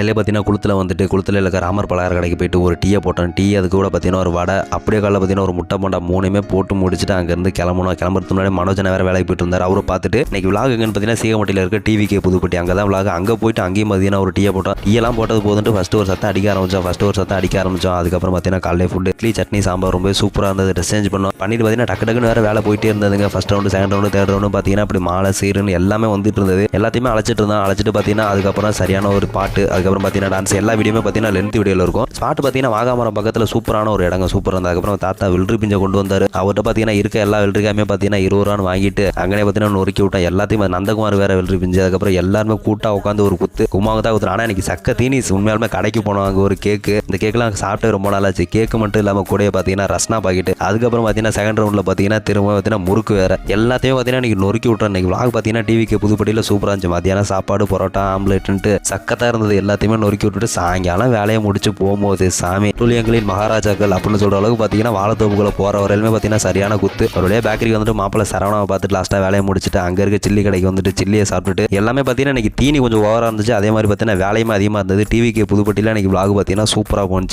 அதிலே பார்த்தீங்கன்னா குளத்தில் வந்துட்டு குளத்தில் இல்லை ராமர் பலகார கடைக்கு போயிட்டு ஒரு டீயை போட்டோம். டீ அது கூட பார்த்தீங்கன்னா ஒரு வடை அப்படியே காலையில் பார்த்தீங்கன்னா ஒரு முட்டை போண்டா மூணுமே போட்டு முடிச்சுட்டு அங்கேருந்து கிளம்பணும் கிளம்புறதுக்கு முன்னாடி மனோஜனை வேறு வேலைக்கு போயிட்டு இருந்தார். அவரை பார்த்துட்டு இன்னைக்கு விளாக் எங்கன்னு பார்த்தீங்கன்னா சீகமட்டியில் இருக்க டிவிக்கே புதுப்பட்டி. அங்கே தான் விளாக் அங்கே போயிட்டு அங்கேயும் பார்த்தீங்கன்னா ஒரு டீயை போட்டோம். டீயெல்லாம் போட்டது போதுட்டு ஃபஸ்ட்டு ஒரு சத்தம் அடிக்க ஆரம்பிச்சோம். ஃபஸ்ட்டு ஒரு சத்தம் அடிக்க ஆரம்பிச்சோம். அதுக்கப்புறம் பார்த்தீங்கன்னா காலையில் ஃபுட்டு இட்லி சட்னி சாம்பார் ரொம்ப சூப்பராக இருந்தது. ட்ரெஸ் சேஞ்ச் பண்ணோம். பண்ணிட்டு பார்த்தீங்கன்னா டக்கு டக்குன்னு வேறு வேலை போயிட்டே இருந்ததுங்க. First round second round third round பார்த்தீங்கன்னா அப்படி மாலை சீருன்னு எல்லாமே வந்துட்டு இருந்தது. எல்லாத்தையுமே அழைச்சிட்டு இருந்தான் அழைச்சிட்டு பார்த்தீங்கன்னா அதுக்கப்புறம் சரியான ஒரு பாட்டு அதுக்கப்புறம் பார்த்தீங்கன்னா டான்ஸ் எல்லா வீடியோமே பார்த்தீங்கன்னா லென்த் வீடியோவில் இருக்கும். ஸ்பாட் பார்த்தீங்கன்னா வாகாமரம் பக்கத்தில் சூப்பரான ஒரு இடங்க சூப்பர் இருந்தது அதுக்கப்புறம் தாத்தா வெள்ளரி பிஞ்சை கொண்டு வந்தார். அவர்கிட்ட பார்த்தீங்கன்னா இருக்க எல்லா வெள்ளரிக்காயுமே பார்த்தீங்கன்னா இருபது ரூபான்னு வாங்கிட்டு அங்கனே பார்த்தீங்கன்னா நொறுக்கி விட்டோம் எல்லாத்தையும் நந்தகுமார் வேற வெள்ளரி பிஞ்சு அதுக்கப்புறம் எல்லாருமே கூட்டாக உட்காந்து ஒரு குத்து. குமாவுக்கு தான் குத்துறோம் ஆனால் எனக்கு சக்க தீனிஸ். உண்மையாலுமே கடைக்கு போனோம் அங்கே ஒரு கேக்கு இந்த கேக்கெலாம் சாப்பிட்டு ரொம்ப நாளாச்சு. கேக்கு மட்டும் இல்லாமல் கூட பார்த்தீங்கன்னா ரஸ்னா பாக்கெட்டு. அதுக்கப்புறம் பார்த்தீங்கன்னா செகண்ட் ரவுண்டில் பார்த்தீங்கன்னா திரும்ப பார்த்தீங்கன்னா முறுக்கு வேறு. எல்லாத்தையும் பார்த்தீங்கன்னா இன்னைக்கு நொறுக்கி விட்டோம் இன்றைக்கி வாங்க பார்த்தீங்கன்னா டிவிக்கு புதுப்படியில் சூப்பராக இருந்துச்சு. மத்தியானம் சாப்பாடு பரோட்டா ஆம்லெட்டுன்ட்டு சக்கத்தாக இருந்தது. எல்லாத்தையுமே நொறுக்கி விட்டுட்டு சாயங்காலம் வேலையை முடிச்சு போகும்போது சாமி துளியங்களின் மகாராஜாக்கள் அப்படின்னு சொல்கிற அளவுக்கு பார்த்தீங்கன்னா வாழைத்தோப்புக்குள்ள போகிற வரையிலுமே பார்த்தீங்கன்னா சரியான குத்து. ஒரு வழியாக பேக்கரிக்கு வந்துட்டு மாப்பிள்ளை சரவணாவை பார்த்துட்டு லாஸ்ட்டாக வேலையை முடிச்சுட்டு அங்கே இருக்க சில்லி கடைக்கு வந்துட்டு சில்லியை சாப்பிட்டுட்டு எல்லாமே பார்த்தீங்கன்னா இன்னைக்கு தீனி கொஞ்சம் ஓவராக இருந்துச்சு. அதே மாதிரி பார்த்தீங்கன்னா வேலையுமே அதிகமாக இருந்தது. டிவிக்கு புதுப்பட்டியில் எனக்கு vlog பார்த்தீங்கன்னா சூப்பராக போணுச்சு.